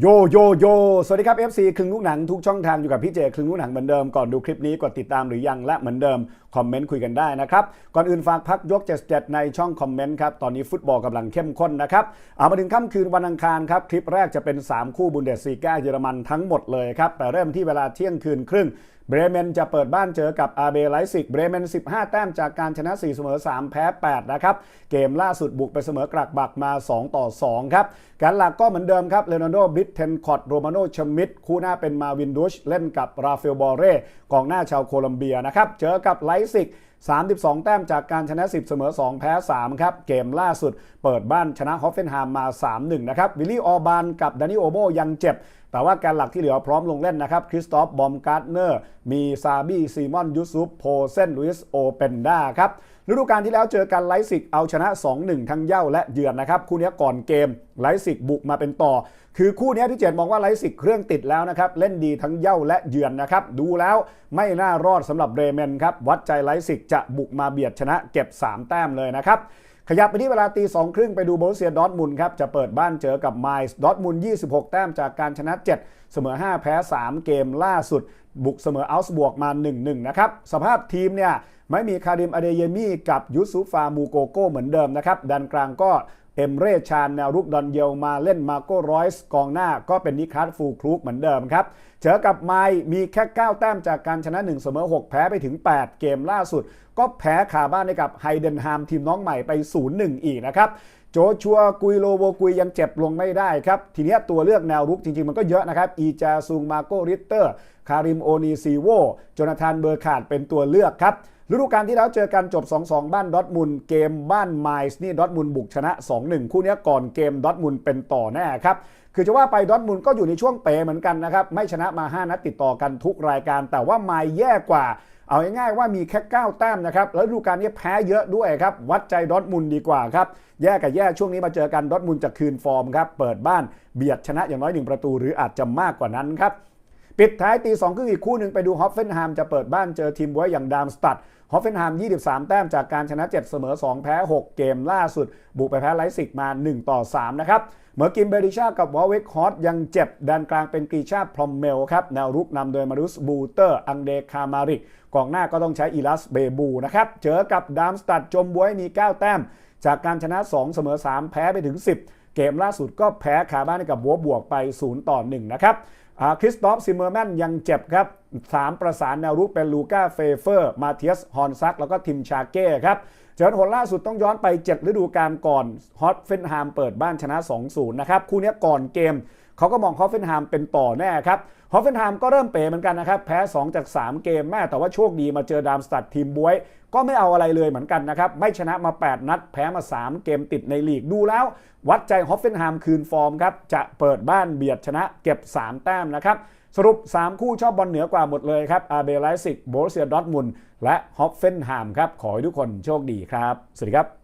โยโยโย สวัสดีครับ FC ครึ่งลูกหนังทุกช่องทางอยู่กับพี่เจครึ่งลูกหนังเหมือนเดิมก่อนดูคลิปนี้กดติดตามหรือยังและเหมือนเดิม คอมเมนต์คุยกันได้นะครับ ก่อนอื่นฝากพักยก 77 ในช่องคอมเมนต์ครับ ตอนนี้ฟุตบอลกำลังเข้มข้นนะครับ เอามาถึงค่ำคืนวันอังคารครับ คลิปแรกจะเป็น 3 คู่บุนเดสซีกาเยอรมันทั้งหมดเลยครับ แต่เริ่มที่เวลาเที่ยงคืนครึ่งเบรเมนจะเปิดบ้านเจอกับอาเบไลซิกเบรเมน 15 แต้มจากการชนะ 4 เสมอ 3 แพ้ 8 นะครับ เกมล่าสุดบุกไปเสมอกรักบักมา 2 ต่อ 2 ครับการหลักก็เหมือนเดิมครับเลโนโดบริตเทนคอร์ดโรมาโนชมิดคู่หน้าเป็นมาวินดุชเล่นกับราฟาเอลบอเร่กองหน้าชาวโคลัมเบียนะครับเจอกับไลซิก 32 แต้มจากการชนะ 10 เสมอ 2 แพ้ 3 ครับ เกมล่าสุดเปิดบ้านชนะฮอฟเฟนฮามมา 3-1 นะครับ วิลลี่ ออบานกับดานิโอโบยังเจ็บ แต่ว่าการหลักที่เหลือพร้อมลงเล่นนะครับ คริสตอฟ บอมการ์เนอร์ มีซาบีซีมอน ยูซุป โพเซนลุยส์โอเปนดาครับฤดูกาลที่แล้วเจอกันไลซิกเอาชนะ 2-1 ทั้งเย่าและเยือนนะครับ คู่นี้ก่อนเกมไลซิกบุกมาเป็นต่อ คือคู่นี้พี่เจตมองว่าไลซิกเครื่องติดแล้วนะครับ เล่นดีทั้งเย่าและเยือนนะครับ ดูแล้วไม่น่ารอดสำหรับเรเมนครับ วัดใจไลซิกจะบุกมาเบียดชนะเก็บ 3 แต้มเลยนะครับ ขยับไปที่เวลาตีสองครึ่งไปดูโบรุเซียดอทมุนครับ จะเปิดบ้านเจอกับไมส์ดอทมุน26 แต้มจากการชนะ 7 เสมอ 5 แพ้ 3 เกมล่าสุด บุกเสมออัลส์บวกมา 1-1 นะครับ สภาพทีมเนี่ยไม่มีคาริมอเดเยมี่กับยูซุฟามูโกโก้เหมือนเดิมนะครับดันกลางก็ เอ็มเรชานแนวรุกดอนเยลมาเล่นมาโกรอยส์กองหน้าก็เป็นนิคัสฟูครูกเหมือนเดิมครับ เจอกับไมมีแค่ 9 แต้มจากการชนะ 1 เสมอ 6 แพ้ไปถึง 8 เกมล่าสุด ก็แพ้คาบ้านให้กับไฮเดนฮามทีมน้องใหม่ไป 0-1 อีกนะครับโจชัวกุยโลโวกุยยังเจ็บลงไม่ได้ครับ ทีนี้ตัวเลือกแนวรุกจริง ๆ มันก็เยอะนะครับ อีจาซุงมาโกริตเตอร์ คาริมโอนีซีโวโจนาธานเบอร์ขาดเป็นตัวเลือกครับ ฤดูกาลที่แล้วเจอกันจบ 2-2 บ้านดอทมุนเกมบ้านไมส์นี่ดอทมุนบุกชนะ 2-1 คู่นี้ก่อนเกมดอทมุนเป็นต่อแน่ครับคือจะว่าไปดอทมุนก็อยู่ในช่วงเป๋เหมือนกันนะครับไม่ชนะมา 5 นัดติดต่อกันทุกรายการ แต่ว่าไมล์แย่กว่าเอาง่ายๆว่ามีแค่ 9 แต้มนะครับ แล้วดูกาลนี้แพ้เยอะด้วยครับ วัดใจดอทมุนดีกว่าครับ แย่กับแย่ช่วงนี้มาเจอกันดอทมุนจะคืนฟอร์มครับ เปิดบ้านเบียดชนะอย่างน้อยหนึ่งประตูหรืออาจจะมากกว่านั้นครับ ปิดท้ายตีสองครึ่งอีกคู่หนึ่งไปดูฮอฟเฟนไฮม์จะเปิดบ้านเจอทีมบัวอย่างดามสตัดฮอฟเฟนไฮม์23 แต้มจากการชนะ 7 เสมอ 2 แพ้ 6 เกมล่าสุด บุกไปแพ้ไลซิกมา 1 ต่อ 3 นะครับเมื่อกิมเบริชากับวอลเวกฮอตยังเจ็บแดนกลางเป็นกรีชาพรอมเมลครับแนวรุกนำโดยมารุสบูเตอร์อังเดคามาริกกองหน้าก็ต้องใช้อีลัสเบบูนะครับเจอกับดามสตัดจมบวยมี 9 แต้ม จากการชนะ 2 เสมอ 3 แพ้ไปถึง 10 เกมล่าสุดก็แพ้ขาบ้านให้กับบัวบวกไป 0 ต่อ 1 นะครับคริสตอฟซิเมอร์แมนยังเจ็บครับ3ประสานแนวรุกเป็นลูก้าเฟเฟอร์ มาเทียสฮอนซัก แล้วก็ทิมชาเก้ครับเจอหนล่าสุดต้องย้อนไป 7 ฤดูกาลก่อนฮอตเฟนฮามเปิดบ้านชนะ 2-0 นะครับ คู่นี้ก่อนเกม เขาก็มองฮอฟเฟนไฮามเป็นต่อแน่ครับฮอฟเฟนไฮามก็เริ่มเป๋เหมือนกันนะครับ แพ้ 2 จาก 3 เกมแม่แต่ว่าโชคดีมาเจอดามสตัดทีมบวย ก็ไม่เอาอะไรเลยเหมือนกันนะครับ ไม่ชนะมา 8 นัด แพ้มา 3 เกมติดในลีกดูแล้ว วัดใจฮอฟเฟนไฮามคืนฟอร์มครับ จะเปิดบ้านเบียดชนะเก็บ 3 แต้มนะครับ สรุป 3 คู่ชอบบอลเหนือกว่าหมดเลยครับอาเบไลซิกโบรเซียดอทมุนและฮอฟเฟนไฮามครับขอให้ทุกคนโชคดีครับสวัสดีครับ